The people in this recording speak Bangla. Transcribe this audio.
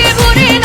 জীবনে